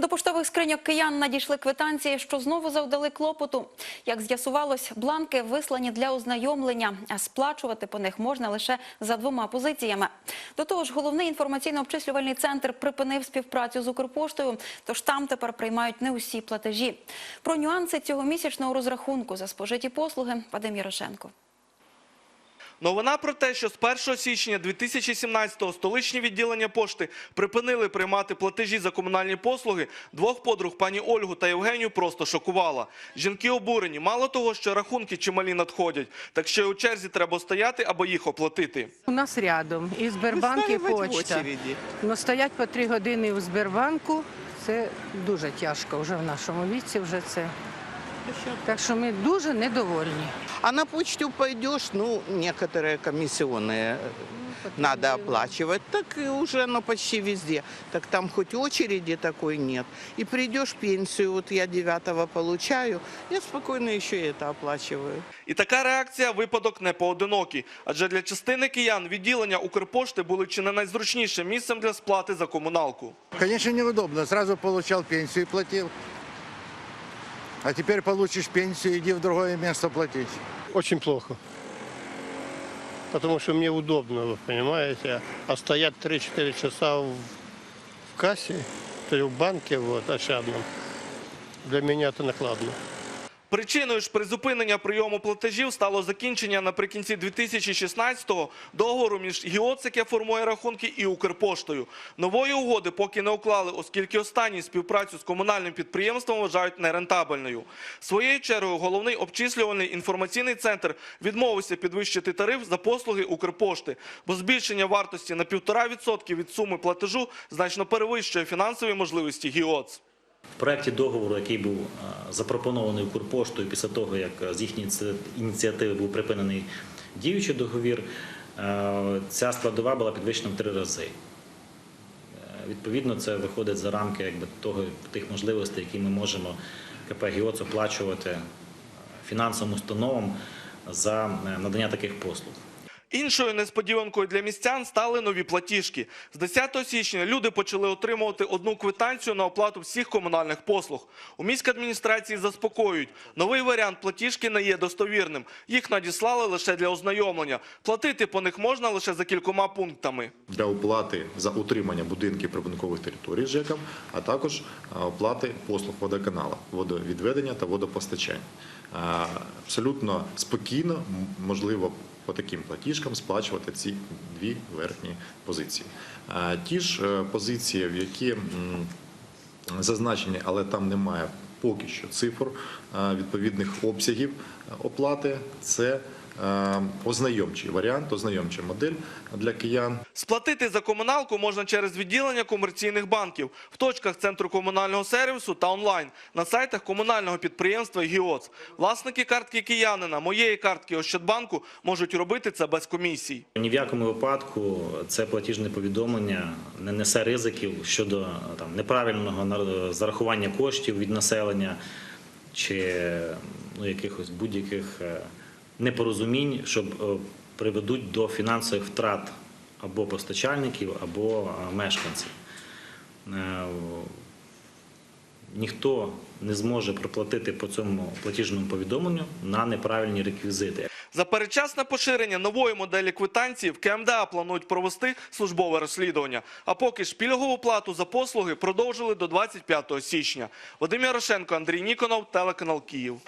До поштових скриньок киян надійшли квитанції, що знову завдали клопоту. Як з'ясувалось, бланки вислані для ознайомлення, а сплачувати по них можна лише за двома позиціями. До того ж, головний інформаційно-обчислювальний центр припинив співпрацю з Укрпоштою, тож там тепер приймають не усі платежі. Про нюанси цього місячного розрахунку за спожиті послуги Вадим Ярошенко. Новина про те, що з 1 січня 2017-го столичні відділення пошти припинили приймати платежі за комунальні послуги, двох подруг пані Ольгу та Євгенію просто шокувала. Жінки обурені. Мало того, що рахунки чималі надходять, так ще й у черзі треба стояти, аби їх оплатити. У нас рядом і Сбербанк, і почта. Ну, стоять по три години у Сбербанку. Це дуже тяжко вже в нашому віці. Вже це. Так що ми дуже недовольні. А на почту пойдешь, ну, некоторые комиссионные э, надо оплачивать. Так и уже оно почти везде. Так там хоть очереди такой нет. И придешь пенсию, вот я девятого получаю, я спокойно еще и это оплачиваю. І така реакція – випадок не поодинокий. Адже для частини киян відділення Укрпошти були чи не найзручнішим місцем для сплати за комуналку. Конечно, неудобно. Сразу получал пенсию и платил. А теперь получишь пенсию, иди в другое место платить. Очень плохо. Потому что мне удобно, вы понимаете. А стоять 3-4 часа в, в кассе, то в банке вот, ощадном, для меня это накладно. Причиною ж призупинення прийому платежів стало закінчення наприкінці 2016-го договору між ГІОЦ, яке формує рахунки, і Укрпоштою. Нової угоди поки не уклали, оскільки останні співпрацю з комунальним підприємством вважають нерентабельною. Своєю чергою головний обчислювальний інформаційний центр відмовився підвищити тариф за послуги Укрпошти, бо збільшення вартості на 1,5% від суми платежу значно перевищує фінансові можливості ГІОЦ. В проєкті договору, який був е, запропонований Укрпоштою після того, як е, з їхньої ініціативи був припинений діючий договір, е, ця складова була підвищена в три рази. Відповідно, це виходить за рамки якби, того, тих можливостей, які ми можемо КП «Гіоц» оплачувати фінансовим установам за надання таких послуг. Іншою несподіванкою для містян стали нові платіжки. З 10 січня люди почали отримувати одну квитанцію на оплату всіх комунальних послуг. У міській адміністрації заспокоюють, новий варіант платіжки не є достовірним. Їх надіслали лише для ознайомлення. Платити по них можна лише за кількома пунктами. для оплати за утримання будинків прибудинкових територій ЖЕКам, а також оплати послуг водоканала, водовідведення та водопостачання. Абсолютно спокійно можливо по таким платіжкам сплачувати ці дві верхні позиції. Ті ж е, позиції, в які зазначені, але там немає поки що цифр відповідних обсягів оплати, це ознайомчий варіант, ознайомча модель для киян. Сплатити за комуналку можна через відділення комерційних банків в точках центру комунального сервісу та онлайн на сайтах комунального підприємства ГІОЦ. Власники картки киянина, моєї картки Ощадбанку можуть робити це без комісій. Ні в якому випадку це платіжне повідомлення не несе ризиків щодо там неправильного зарахування коштів від населення чи ну, якихось будь-яких е, непорозумінь, що е, приведуть до фінансових втрат або постачальників, або е, мешканців. Е, Ніхто не зможе проплатити по цьому платіжному повідомленню на неправильні реквізити. За передчасне поширення нової моделі квитанції в КМДА планують провести службове розслідування. А поки ж пільгову плату за послуги продовжили до 25 січня. Вадим Ярошенко, Андрій Ніконов, телеканал Київ.